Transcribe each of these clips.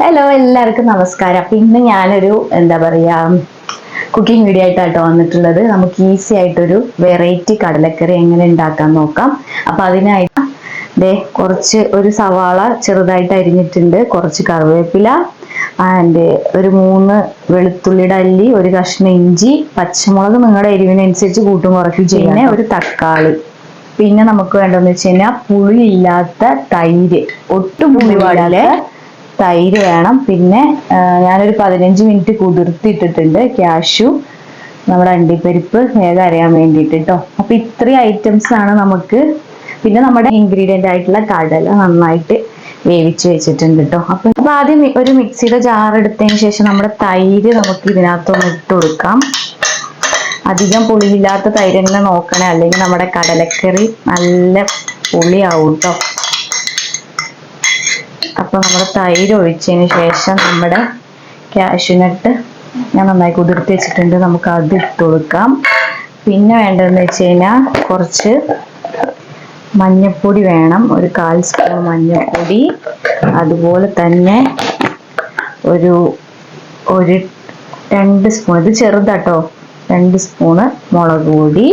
Hello എല്ലാവർക്കും നമസ്കാരം. അപ്പൊ ഇന്ന് ഞാനൊരു എന്താ പറയാ കുക്കിംഗ് വീഡിയോ ആയിട്ടാട്ടോ വന്നിട്ടുള്ളത്. നമുക്ക് ഈസി ആയിട്ടൊരു വെറൈറ്റി കടലക്കറി എങ്ങനെ ഉണ്ടാക്കാൻ നോക്കാം. അപ്പൊ അതിനായിട്ട് ദേ കുറച്ച് ഒരു സവാള ചെറുതായിട്ട് അരിഞ്ഞിട്ടുണ്ട്. കുറച്ച് കറിവേപ്പില ആൻഡ് ഒരു മൂന്ന് വെളുത്തുള്ളിയുടെ അല്ലി ഒരു കഷ്ണം ഇഞ്ചി പച്ചമുളക് നിങ്ങളുടെ എരിവിനനുസരിച്ച് കൂട്ടും കുറയ്ക്കും. പിന്നെ ഒരു തക്കാളി. പിന്നെ നമുക്ക് വേണ്ടതെന്ന് വെച്ച് കഴിഞ്ഞാൽ പുളിയില്ലാത്ത തൈര്. ഒട്ടും പുളി പാടില്ല തൈര് വേണം. പിന്നെ ഞാനൊരു പതിനഞ്ച് മിനിറ്റ് കുതിർത്തിട്ടിട്ടുണ്ട്. ക്യാഷു നമ്മുടെ അണ്ടിപ്പരിപ്പ് വേഗം അരയാൻ വേണ്ടിയിട്ട് കേട്ടോ അപ്പൊ ഇത്രയും ഐറ്റംസ് ആണ് നമുക്ക് പിന്നെ നമ്മുടെ ഇൻഗ്രീഡിയന്റ് ആയിട്ടുള്ള കടല നന്നായിട്ട് വേവിച്ച് വെച്ചിട്ടുണ്ട് കേട്ടോ അപ്പൊ അപ്പൊ ആദ്യം ഒരു മിക്സിയുടെ ജാർ എടുത്തതിന് ശേഷം നമ്മുടെ തൈര് നമുക്ക് ഇതിനകത്തൊന്ന് ഇട്ട് കൊടുക്കാം. അധികം പുളിയില്ലാത്ത തൈര് തന്നെ നോക്കണേ. അല്ലെങ്കിൽ നമ്മുടെ കടലക്കറി നല്ല പുളിയാവും കേട്ടോ അപ്പൊ നമ്മൾ തൈര് ഒഴിച്ചതിന് ശേഷം നമ്മുടെ കാഷ്യൂനട്ട് ഞാൻ നന്നായി കുതിർത്തി വെച്ചിട്ടുണ്ട്. നമുക്ക് അത് ഇട്ട് കൊടുക്കാം. പിന്നെ വേണ്ടതെന്ന് വെച്ച് കഴിഞ്ഞാൽ കുറച്ച് മഞ്ഞപ്പൊടി വേണം. ഒരു കാൽ സ്പൂൺ മഞ്ഞപ്പൊടി അതുപോലെ തന്നെ ഒരു ഒരു രണ്ട് സ്പൂൺ ഇത് ചെറുതാട്ടോ. രണ്ട് സ്പൂണ് മുളക് പൊടി.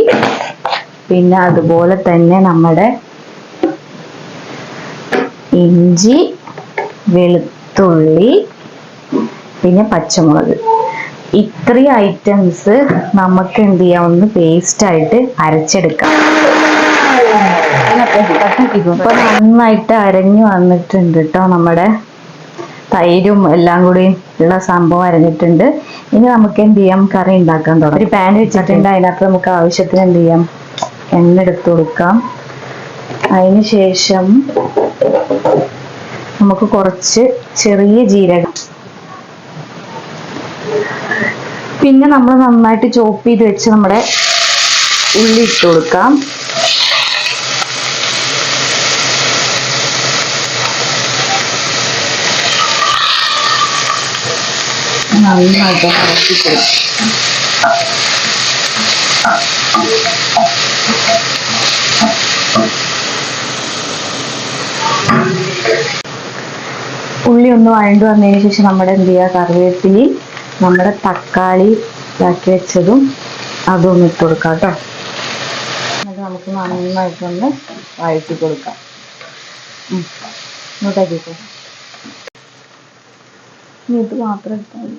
പിന്നെ അതുപോലെ തന്നെ നമ്മുടെ ഇഞ്ചി വെളുത്തുള്ളി പിന്നെ പച്ചമുളക്. ഇത്രയും ഐറ്റംസ് നമുക്ക് എന്ത് ചെയ്യാം? ഒന്ന് പേസ്റ്റ് ആയിട്ട് അരച്ചെടുക്കാം. ഇപ്പൊ നന്നായിട്ട് അരഞ്ഞു വന്നിട്ടുണ്ട് കേട്ടോ നമ്മുടെ തൈരും എല്ലാം കൂടി ഉള്ള സംഭവം അരഞ്ഞിട്ടുണ്ട്. ഇനി നമുക്ക് എന്ത് ചെയ്യാം? കറി ഉണ്ടാക്കാൻ തുടങ്ങാം. ഒരു പാൻ വെച്ചിട്ടുണ്ട്. അതിനകത്ത് നമുക്ക് ആവശ്യത്തിന് എന്ത് ചെയ്യാം? എണ്ണ എടുത്തു കൊടുക്കാം. അതിന് ശേഷം നമുക്ക് കുറച്ച് ചെറിയ ജീരകം. പിന്നെ നമ്മൾ നന്നായിട്ട് ചോപ്പ് ചെയ്ത് വെച്ച് നമ്മുടെ ഉള്ളി ഇട്ട് കൊടുക്കാം. നന്നായിട്ട് ഇറക്കി ഉള്ളി ഒന്ന് വഴണ്ടു വന്നതിന് ശേഷം നമ്മുടെ എന്ത് ചെയ്യുക? കറിവേപ്പിലി നമ്മുടെ തക്കാളി ഇതാക്കി വെച്ചതും അതും ഒന്ന് ഇട്ട് കൊടുക്കാം കേട്ടോ. എന്നിട്ട് നമുക്ക് നന്നായിട്ടൊന്ന് വഴറ്റി കൊടുക്കാം. ഉം. ഇങ്ങോട്ടേക്ക് ഇത് മാത്രം എടുത്താൽ മതി.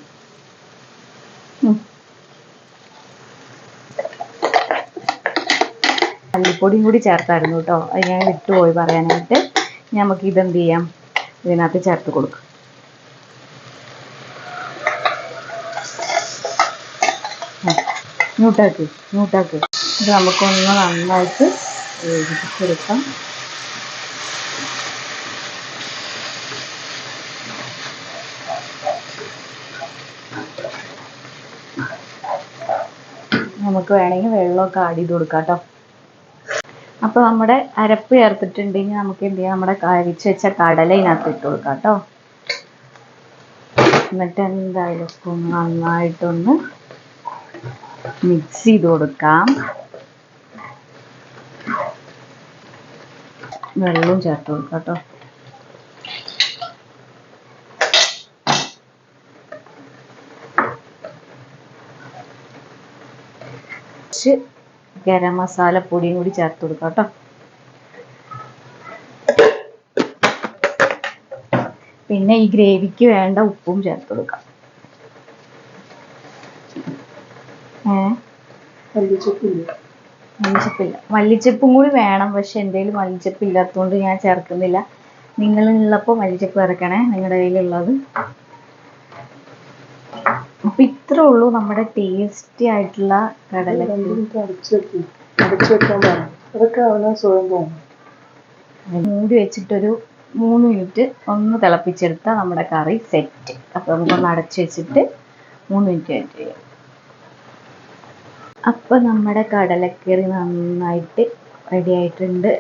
മല്ലിപ്പൊടിയും കൂടി ചേർത്തായിരുന്നു കേട്ടോ. അത് ഞാൻ വിട്ടുപോയി പറയാനായിട്ട്. നമുക്ക് ഇതെന്ത് ചെയ്യാം? ഇതിനകത്ത് ചേർത്ത് കൊടുക്കുക ന്യൂട്ടാക്ക് ന്യൂട്ടാക്ക് ഇത് നമുക്കൊന്ന് നന്നായിട്ട് വേവിച്ചെടുക്കാം. നമുക്ക് വേണമെങ്കിൽ വെള്ളമൊക്കെ ആഡ് ചെയ്ത് കൊടുക്കാം കേട്ടോ. അപ്പൊ നമ്മുടെ അരപ്പ് ചേർത്തിട്ടുണ്ടെങ്കിൽ നമുക്ക് എന്ത് ചെയ്യാം? നമ്മുടെ കഴിച്ച് വെച്ച കടല ഇതിനകത്ത് ഇട്ട് കൊടുക്കാം കേട്ടോ. എന്നിട്ട് എന്തായാലും നന്നായിട്ടൊന്ന് മിക്സ് ചെയ്ത് കൊടുക്കാം. വെള്ളവും ചേർത്ത് കൊടുക്കാം കേട്ടോ. കുറച്ച് ഗരം മസാല പൊടിയും കൂടി ചേർത്ത് കൊടുക്കാം കേട്ടോ. പിന്നെ ഈ ഗ്രേവിക്ക് വേണ്ട ഉപ്പും ചേർത്ത് കൊടുക്കാം. മല്ലിച്ചപ്പില്ല? മല്ലിച്ചപ്പും കൂടി വേണം പക്ഷെ എന്റെ കയ്യിൽ മല്ലിച്ചപ്പ് ഇല്ലാത്തതുകൊണ്ട് ഞാൻ ചേർക്കുന്നില്ല. നിങ്ങളുള്ളപ്പോൾ മല്ലിച്ചപ്പ് ചേർക്കണേ നിങ്ങളുടെ കയ്യിലുള്ളത്. അപ്പൊ ഇത്രേ ഉള്ളൂ നമ്മുടെ ടേസ്റ്റി ആയിട്ടുള്ള കടല അതൊക്കെ അവനെ സ്വയം തോന്നും. മൂടി വെച്ചിട്ടൊരു മൂന്ന് മിനിറ്റ് ഒന്ന് തിളപ്പിച്ചെടുത്താൽ നമ്മുടെ കറി സെറ്റ് അപ്പൊ നമുക്കൊന്ന് അടച്ചു വെച്ചിട്ട് മൂന്ന് മിനിറ്റ് വെയിറ്റ് ചെയ്യാം. അപ്പൊ നമ്മുടെ കടലക്കറി നന്നായിട്ട് റെഡി ആയിട്ടുണ്ട്.